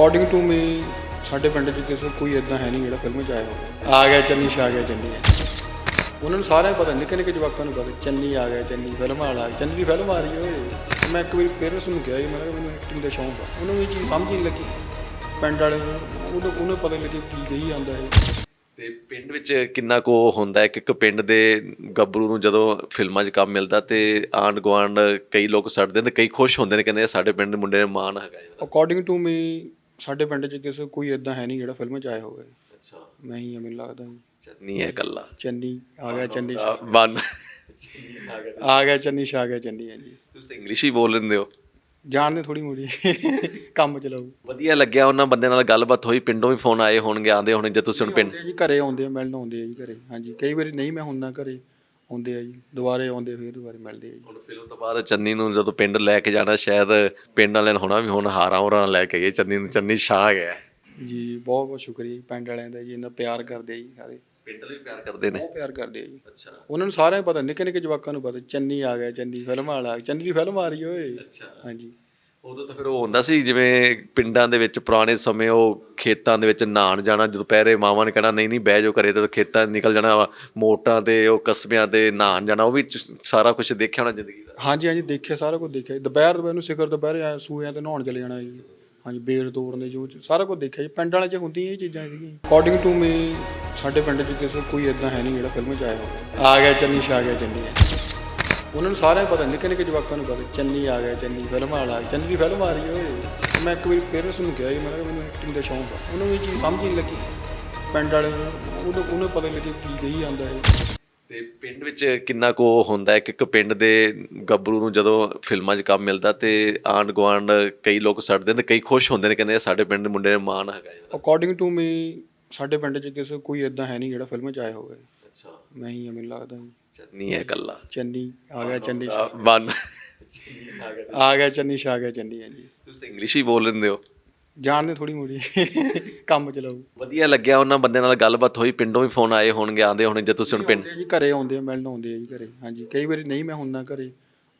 According to me ਸਾਡੇ ਪਿੰਡ 'ਚ ਕਿਸੇ ਕੋਈ ਇਦਾਂ ਹੈ ਨਹੀਂ ਜਿਹੜਾ ਫਿਲਮ 'ਚ ਆਇਆ ਹੋਵੇ। ਆ ਗਿਆ ਚੰਨੀ ਛਾ ਗਿਆ ਚੰਨੀ। ਉਹਨਾਂ ਨੂੰ ਸਾਰਿਆਂ ਨੂੰ ਪਤਾ ਨਿੱਕੇ ਨਿੱਕੇ ਜਵਾਕਾਂ ਨੂੰ ਪਤਾ ਚੰਨੀ ਆ ਗਿਆ ਚੰਨੀ ਫਿਲਮ ਵਾਲਾ ਚੰਨੀ ਦੀ ਫਿਲਮ ਆ ਰਹੀ ਓਏ। ਮੈਂ ਇੱਕ ਵਾਰੀ ਪੇਰੈਂਟਸ ਨੂੰ ਕਿਹਾ ਸੀ ਮੈਂ ਕਿਹਾ ਮੈਨੂੰ ਐਕਟਿੰਗ ਦਾ ਸ਼ੌਂਕ ਆ। ਉਹਨੂੰ ਵੀ ਚੀਜ਼ ਸਮਝ ਨਹੀਂ ਲੱਗੀ। ਪਿੰਡ ਵਾਲੇ ਨੂੰ ਉਹਨੂੰ ਉਹਨੂੰ ਪਤਾ ਨਹੀਂ ਲੱਗੀ ਕੀ ਕਹੀ ਜਾਂਦਾ ਹੈ ਤੇ ਪਿੰਡ ਵਿੱਚ ਕਿੰਨਾ ਕੋ ਹੁੰਦਾ ਹੈ ਕਿ ਇੱਕ ਪਿੰਡ ਦੇ ਗੱਭਰੂ ਨੂੰ ਜਦੋਂ ਫਿਲਮਾਂ 'ਚ ਕੰਮ ਮਿਲਦਾ ਤੇ ਆਂਡ ਗਵਾਂਡ ਕਈ ਲੋਕ ਸੜਦੇ ਨੇ ਕਈ ਖੁਸ਼ ਹੁੰਦੇ ਨੇ ਕਹਿੰਦੇ ਸਾਡੇ ਪਿੰਡ ਦੇ ਮੁੰਡੇ ਨੇ ਮਾਣ ਹੈਗਾ। ਜੀ ਅਕੋਰਡਿੰਗ ਟੂ ਮੀ ਸਾਡੇ ਪਿੰਡ 'ਚ ਕਿਸੇ ਕੋਈ ਇਦਾਂ ਹੈ ਨਹੀਂ ਜਿਹੜਾ ਫਿਲਮ 'ਚ ਆਇਆ ਹੋਵੇ। ਅੱਛਾ। ਮੈਂ ਹੀ ਆ ਮੈਨੂੰ ਲੱਗਦਾ ਜੀ। ਚੰਨੀ ਹੈ ਕੱਲਾ ਚੰਨੀ ਆ ਗਿਆ ਚੰਨੀ। ਮਨ ਆ ਗਿਆ ਚੰਨੀ ਛਾ ਗਿਆ ਚੰਨੀ ਹੈ ਜੀ। ਤੁਸੀਂ ਤਾਂ ਇੰਗਲਿਸ਼ ਹੀ ਬੋਲ ਲੈਂਦੇ ਹੋ। ਜਾਣਦੇ ਥੋੜੀ ਮੋੜੀ ਕੰਮ ਚਲਾਉ ਵਧੀਆ ਲੱਗਿਆ ਉਹਨਾਂ ਬੰਦਿਆਂ ਨਾਲ ਗੱਲਬਾਤ ਹੋਈ। ਪਿੰਡੋਂ ਵੀ ਫੋਨ ਆਏ ਹੋਣਗੇ ਆਂਦੇ ਹੋਣੇ ਜੇ ਤੁਸੀਂ ਹੁਣ ਪਿੰਡ ਜੀ ਘਰੇ ਆਉਂਦੇ ਆ ਮਿਲਣ ਆਉਂਦੇ ਆ ਜੀ ਘਰੇ। ਹਾਂਜੀ ਕਈ ਵਾਰੀ ਨਹੀਂ ਮੈਂ ਹੁੰਦਾ ਘਰੇ। ਆਉਂਦੇ ਆ ਜੀ ਦੁਬਾਰੇ ਆਉਂਦੇ ਫਿਰ ਦੁਬਾਰੇ ਮਿਲਦੇ ਆ ਜੀ। ਹੁਣ ਫਿਲਮ ਤੋਂ ਬਾਅਦ ਚੰਨੀ ਨੂੰ ਜਦੋਂ ਪਿੰਡ ਲੈ ਕੇ ਜਾਣਾ ਸ਼ਾਇਦ ਪਿੰਡ ਵਾਲਿਆਂ ਨੂੰ ਹੋਣਾ ਵੀ ਹੁਣ ਹਾਰਾਂ ਹੋਰਾਂ ਲੈ ਕੇ ਗਏ ਚੰਨੀ ਨੂੰ ਚੰਨੀ ਛਾ ਗਿਆ। ਜੀ ਬਹੁਤ ਬਹੁਤ ਸ਼ੁਕਰੀਆ ਜੀ ਪਿੰਡ ਵਾਲਿਆਂ ਦਾ ਜੀ ਇੰਨਾ ਪਿਆਰ ਕਰਦੇ ਆ ਜੀ ਸਾਰੇ। ਪਿੰਡ ਵਾਲੇ ਵੀ ਪਿਆਰ ਕਰਦੇ ਨੇ? ਬਹੁਤ ਪਿਆਰ ਕਰਦੇ ਆ ਜੀ। ਅੱਛਾ। ਉਹਨਾਂ ਨੂੰ ਸਾਰਿਆਂ ਨੂੰ ਪਤਾ ਨਿੱਕੇ ਨਿੱਕੇ ਜਵਾਕਾਂ ਨੂੰ ਪਤਾ ਚੰਨੀ ਆ ਗਿਆ ਚੰਨੀ ਫਿਲਮ ਵਾਲਾ ਚੰਨੀ ਦੀ ਫਿਲਮ ਆ ਰਹੀ ਓਏ। ਅੱਛਾ। ਹਾਂਜੀ। ਉਦੋਂ ਤਾਂ ਫਿਰ ਉਹ ਹੁੰਦਾ ਸੀ ਜਿਵੇਂ ਪਿੰਡਾਂ ਦੇ ਵਿੱਚ ਪੁਰਾਣੇ ਸਮੇਂ ਉਹ ਖੇਤਾਂ ਦੇ ਵਿੱਚ ਨਹਾਣ ਜਾਣਾ ਜਦੋਂ ਦੁਪਹਿਰੇ ਮਾਵਾਂ ਨੇ ਕਹਿਣਾ ਨਹੀਂ ਨਹੀਂ ਬਹਿ ਜਾਓ ਘਰੇ ਤੇ ਖੇਤਾਂ 'ਚ ਨਿਕਲ ਜਾਣਾ ਵਾ, ਮੋਟਰਾਂ ਤੇ ਉਹ ਕਸਬਿਆਂ ਤੇ ਨਹਾਣ ਜਾਣਾ। ਉਹ ਵੀ ਸਾਰਾ ਕੁਝ ਦੇਖਿਆ ਹੋਣਾ ਜ਼ਿੰਦਗੀ ਦਾ? ਹਾਂਜੀ ਹਾਂਜੀ ਦੇਖਿਆ ਸਾਰਾ ਕੁਝ ਦੇਖਿਆ ਦੁਪਹਿਰ ਦੁਪਹਿਰ ਨੂੰ ਸਿਖਰ ਦੁਪਹਿਰੇ ਆ ਸੂਇਆਂ ਤੇ ਨਹਾਉਣ ਚਲੇ ਜਾਣਾ ਜੀ। ਹਾਂਜੀ ਬੇਲ ਤੋੜਨੇ ਜੋ ਸਾਰਾ ਕੁਝ ਦੇਖਿਆ ਜੀ। ਪਿੰਡ ਵਾਲੇ 'ਚ ਹੁੰਦੀਆਂ ਇਹ ਚੀਜ਼ਾਂ ਸੀਗੀਆਂ ਅਕੋਰਡਿੰਗ ਟੂ ਮੀ ਸਾਡੇ ਪਿੰਡ 'ਚ ਕਿਸੇ ਕੋਈ ਇਦਾਂ ਹੈ ਨਹੀਂ ਜਿਹੜਾ ਫਿਲਮ 'ਚ ਆਇਆ ਆ ਗਿਆ ਚੰਨੀ ਛਾ ਗਿਆ ਚੰਨੀ ਉਹਨਾਂ ਨੂੰ ਸਾਰਿਆਂ ਨੂੰ ਪਤਾ ਨਿੱਕੇ ਨਿੱਕੇ ਜਵਾਕਾਂ ਨੂੰ ਪਤਾ ਚੰਨੀ ਆ ਗਿਆ ਚੰਨੀ ਫਿਲਮ ਵਾਲਾ ਚੰਨੀ ਦੀ ਫਿਲਮ ਆ ਰਹੀ ਓਏ। ਮੈਂ ਇੱਕ ਵਾਰੀ ਪੇਰੈਂਟਸ ਨੂੰ ਕਿਹਾ ਮੈਂ ਕਿਹਾ ਮੈਨੂੰ ਐਕਟਿੰਗ ਦਾ ਸ਼ੌਂਕ ਆ। ਉਹਨੂੰ ਵੀ ਚੀਜ਼ ਸਮਝ ਨਹੀਂ ਲੱਗੀ। ਪਿੰਡ ਵਾਲੇ ਨੂੰ ਉਹਨੂੰ ਉਹਨੂੰ ਪਤਾ ਨਹੀਂ ਲੱਗੀ ਕੀ ਕਹੀ ਜਾਂਦਾ ਹੈ ਤੇ ਪਿੰਡ ਵਿੱਚ ਕਿੰਨਾ ਕੋ ਹੁੰਦਾ ਹੈ ਕਿ ਇੱਕ ਪਿੰਡ ਦੇ ਗੱਭਰੂ ਨੂੰ ਜਦੋਂ ਫਿਲਮਾਂ 'ਚ ਕੰਮ ਮਿਲਦਾ ਤੇ ਆਂਡ ਗਵਾਂਡ ਕਈ ਲੋਕ ਸੜਦੇ ਨੇ ਤੇ ਕਈ ਖੁਸ਼ ਹੁੰਦੇ ਨੇ ਕਹਿੰਦੇ ਸਾਡੇ ਪਿੰਡ ਦੇ ਮੁੰਡੇ ਨੇ ਮਾਣ ਹੈਗਾ ਜੀ ਅਕੋਰਡਿੰਗ ਟੂ ਮੀ ਸਾਡੇ ਪਿੰਡ 'ਚ ਕਿਸੇ ਕੋਈ ਇਦਾਂ ਹੈ ਨਹੀਂ ਜਿਹੜਾ ਫਿਲਮ 'ਚ ਆਇਆ ਹੋਵੇ। ਅੱਛਾ। ਮੈਂ ਹੀ ਆ ਮੈਨੂੰ ਲੱਗਦਾ। ਜੀ ਚੰਨੀ ਹੈ ਕੱਲਾ ਚੰਨੀ ਆ ਗਿਆ ਚੰਨੀ ਮਨ ਆ ਗਿਆ ਚੰਨੀ ਛਾ ਗਿਆ ਚੰਨੀ ਹੈ ਜੀ ਤੁਸੀਂ ਤਾਂ ਇੰਗਲਿਸ਼ ਹੀ ਬੋਲ ਲੈਂਦੇ ਹੋ। ਜਾਣਦੇ ਥੋੜੀ ਮੋੜੀ ਕੰਮ ਚਲਾਉ ਵਧੀਆ ਲੱਗਿਆ ਉਹਨਾਂ ਬੰਦਿਆਂ ਨਾਲ ਗੱਲਬਾਤ ਹੋਈ ਪਿੰਡੋਂ ਵੀ ਫੋਨ ਆਏ ਹੋਣਗੇ ਆਂਦੇ ਹੋਣੇ ਜੇ ਤੁਸੀਂ ਹੁਣ ਪਿੰਡ ਜੀ ਘਰੇ ਆਉਂਦੇ ਆ ਮਿਲਣ ਆਉਂਦੇ ਆ ਜੀ ਘਰੇ। ਹਾਂਜੀ ਕਈ ਵਾਰੀ ਨਹੀਂ ਮੈਂ ਹੁੰਦਾ ਘਰੇ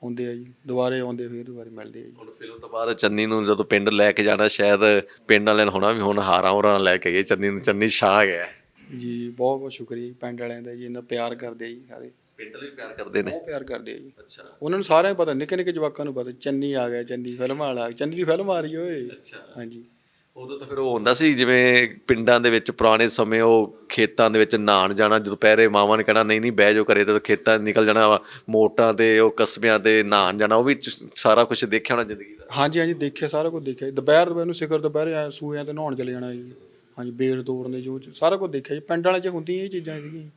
ਆਉਂਦੇ ਆ ਜੀ। ਦੁਬਾਰੇ ਆਉਂਦੇ ਫਿਰ ਦੁਬਾਰੇ ਮਿਲਦੇ ਆ ਜੀ। ਹੁਣ ਫਿਲਮ ਤੋਂ ਬਾਅਦ ਚੰਨੀ ਨੂੰ ਜਦੋਂ ਪਿੰਡ ਲੈ ਕੇ ਜਾਣਾ ਸ਼ਾਇਦ ਪਿੰਡ ਵਾਲਿਆਂ ਨੂੰ ਹੋਣਾ ਵੀ ਹੁਣ ਹਾਰਾਂ ਹੋਰਾਂ ਲੈ ਕੇ ਗਏ ਚੰਨੀ ਨੂੰ ਚੰਨੀ ਛਾ ਗਿਆ। ਜੀ ਬਹੁਤ ਬਹੁਤ ਸ਼ੁਕਰੀਆ ਜੀ ਪਿੰਡ ਵਾਲਿਆਂ ਦਾ ਜੀ ਇੰਨਾ ਪਿਆਰ ਕਰਦੇ ਆ ਜੀ ਸਾਰੇ। ਪਿੰਡ ਵਾਲੇ ਵੀ ਪਿਆਰ ਕਰਦੇ ਨੇ? ਬਹੁਤ ਪਿਆਰ ਕਰਦੇ ਆ ਜੀ। ਅੱਛਾ। ਉਹਨਾਂ ਨੂੰ ਸਾਰਿਆਂ ਨੂੰ ਪਤਾ ਨਿੱਕੇ ਨਿੱਕੇ ਜਵਾਕਾਂ ਨੂੰ ਪਤਾ ਚੰਨੀ ਆ ਗਿਆ ਚੰਨੀ ਫਿਲਮ ਵਾਲਾ ਚੰਨੀ ਦੀ ਫਿਲਮ ਆ ਰਹੀ ਓਏ। ਅੱਛਾ। ਹਾਂਜੀ। ਉਦੋਂ ਤਾਂ ਫਿਰ ਉਹ ਹੁੰਦਾ ਸੀ ਜਿਵੇਂ ਪਿੰਡਾਂ ਦੇ ਵਿੱਚ ਪੁਰਾਣੇ ਸਮੇਂ ਉਹ ਖੇਤਾਂ ਦੇ ਵਿੱਚ ਨਹਾਣ ਜਾਣਾ ਜਦੋਂ ਦੁਪਹਿਰੇ ਮਾਵਾਂ ਨੇ ਕਹਿਣਾ ਨਹੀਂ ਨਹੀਂ ਬਹਿ ਜਾਓ ਘਰੇ ਤੇ ਖੇਤਾਂ ਨਿਕਲ ਜਾਣਾ ਵਾ, ਮੋਟਰਾਂ ਤੇ ਉਹ ਕਸਬਿਆਂ ਤੇ ਨਹਾਣ ਜਾਣਾ ਉਹ ਵੀ ਚ- ਸਾਰਾ ਕੁਝ ਦੇਖਿਆ ਹੋਣਾ ਜ਼ਿੰਦਗੀ ਦਾ? ਹਾਂਜੀ ਹਾਂਜੀ ਦੇਖਿਆ ਸਾਰਾ ਕੁਝ ਦੇਖਿਆ ਜੀ। ਦੁਪਹਿਰ ਦੁਪਹਿਰ ਨੂੰ ਸਿਖਰ ਦੁਪਹਿਰ ਆ ਸੂਇਆਂ ਤੇ ਨਹਾਉਣ ਚਲੇ ਜਾਣਾ ਜੀ। ਹਾਂਜੀ ਬੇਲ ਤੋੜਨੇ ਜੋ ਸਾਰਾ ਕੁਝ ਦੇਖਿਆ ਜੀ, ਪਿੰਡ ਵਾਲੇ 'ਚ ਹੁੰਦੀਆਂ ਇਹ ਚੀਜ਼ਾਂ ਸੀਗੀਆਂ।